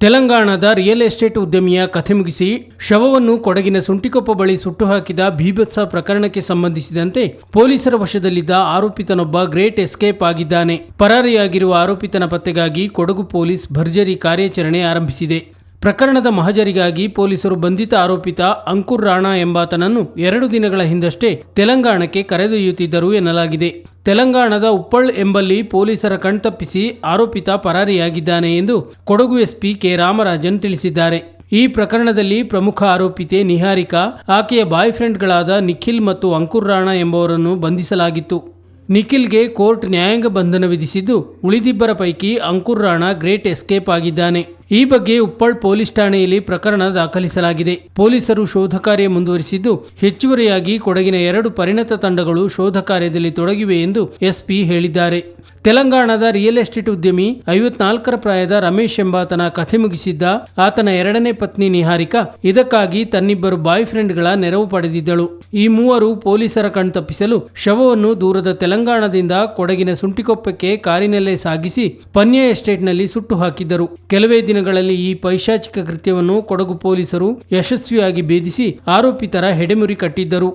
ತೆಲಂಗಾಣದ real estate ಉದ್ಯಮಿಯ ಕಥೆ ಮುಗಿಸಿ ಶವವನ್ನು ಕೊಡಗಿನ ಸುಂಟಿಕೊಪ್ಪ ಬಳಿ ಸುಟ್ಟು ಹಾಕಿದ ಭೀಭತ್ಸ ಪ್ರಕರಣಕ್ಕೆ ಸಂಬಂಧಿಸಿದಂತೆ ಪೊಲೀಸರ ವಶದಲ್ಲಿದ್ದ ಆರೋಪಿತನೊಬ್ಬ ಗ್ರೇಟ್ ಎಸ್ಕೇಪ್ ಆಗಿದ್ದಾನೆ. ಪರಾರಿಯಾಗಿರುವ ಆರೋಪಿತನ ಪತ್ತೆಗಾಗಿ ಕೊಡಗು ಪೊಲೀಸ್ ಭರ್ಜರಿ ಕಾರ್ಯಾಚರಣೆ ಆರಂಭಿಸಿದೆ. ಪ್ರಕರಣದ ಮಹಜರಿಗಾಗಿ ಪೊಲೀಸರು ಬಂಧಿತ ಆರೋಪಿತ ಅಂಕುರ್ ರಾಣಾ ಎಂಬಾತನನ್ನು ಎರಡು ದಿನಗಳ ಹಿಂದಷ್ಟೇ ತೆಲಂಗಾಣಕ್ಕೆ ಕರೆದೊಯ್ಯುತ್ತಿದ್ದರು ಎನ್ನಲಾಗಿದೆ. ತೆಲಂಗಾಣದ ಉಪ್ಪಳ್ ಎಂಬಲ್ಲಿ ಪೊಲೀಸರ ಕಣ್ತಪ್ಪಿಸಿ ಆರೋಪಿತ ಪರಾರಿಯಾಗಿದ್ದಾನೆ ಎಂದು ಕೊಡಗು ಎಸ್ಪಿ ಕೆ ರಾಮರಾಜನ್ ತಿಳಿಸಿದ್ದಾರೆ. ಈ ಪ್ರಕರಣದಲ್ಲಿ ಪ್ರಮುಖ ಆರೋಪಿತೆ ನಿಹಾರಿಕಾ, ಆಕೆಯ ಬಾಯ್ ಫ್ರೆಂಡ್ಗಳಾದ ನಿಖಿಲ್ ಮತ್ತು ಅಂಕುರ್ ರಾಣಾ ಎಂಬುವರನ್ನು ಬಂಧಿಸಲಾಗಿತ್ತು. ನಿಖಿಲ್ಗೆ ಕೋರ್ಟ್ ನ್ಯಾಯಾಂಗ ಬಂಧನ ವಿಧಿಸಿದ್ದು ಉಳಿದಿಬ್ಬರ ಪೈಕಿ ಅಂಕುರ್ ರಾಣಾ ಗ್ರೇಟ್ ಎಸ್ಕೇಪ್ ಆಗಿದ್ದಾನೆ. ಈ ಬಗ್ಗೆ ಉಪ್ಪಳ್ ಪೊಲೀಸ್ ಠಾಣೆಯಲ್ಲಿ ಪ್ರಕರಣ ದಾಖಲಿಸಲಾಗಿದೆ. ಪೊಲೀಸರು ಶೋಧ ಕಾರ್ಯ ಮುಂದುವರಿಸಿದ್ದು, ಹೆಚ್ಚುವರಿಯಾಗಿ ಕೊಡಗಿನ ಎರಡು ಪರಿಣತ ತಂಡಗಳು ಶೋಧ ಕಾರ್ಯದಲ್ಲಿ ತೊಡಗಿವೆ ಎಂದು ಎಸ್ಪಿ ಹೇಳಿದ್ದಾರೆ. ತೆಲಂಗಾಣದ ರಿಯಲ್ ಎಸ್ಟೇಟ್ ಉದ್ಯಮಿ ಐವತ್ನಾಲ್ಕರ ಪ್ರಾಯದ ರಮೇಶ್ ಎಂಬಾತನ ಕಥೆ ಮುಗಿಸಿದ್ದ ಆತನ ಎರಡನೇ ಪತ್ನಿ ನಿಹಾರಿಕಾ ಇದಕ್ಕಾಗಿ ತನ್ನಿಬ್ಬರು ಬಾಯ್ ಫ್ರೆಂಡ್ಗಳ ನೆರವು ಪಡೆದಿದ್ದಳು. ಈ ಮೂವರು ಪೊಲೀಸರ ಕಣ್ತಪ್ಪಿಸಲು ಶವವನ್ನು ದೂರದ ತೆಲಂಗಾಣದಿಂದ ಕೊಡಗಿನ ಸುಂಟಿಕೊಪ್ಪಕ್ಕೆ ಕಾರಿನಲ್ಲೇ ಸಾಗಿಸಿ ಪನ್ಯ ಎಸ್ಟೇಟ್ನಲ್ಲಿ ಸುಟ್ಟು ಹಾಕಿದ್ದರು. ಕೆಲವೇ ದಿನಗಳಲ್ಲಿ ಈ ಪೈಶಾಚಿಕ ಕೃತ್ಯವನ್ನು ಕೊಡಗು ಪೊಲೀಸರು ಯಶಸ್ವಿಯಾಗಿ ಭೇದಿಸಿ ಆರೋಪಿತರ ಹೆಡೆಮುರಿ ಕಟ್ಟಿದ್ದರು.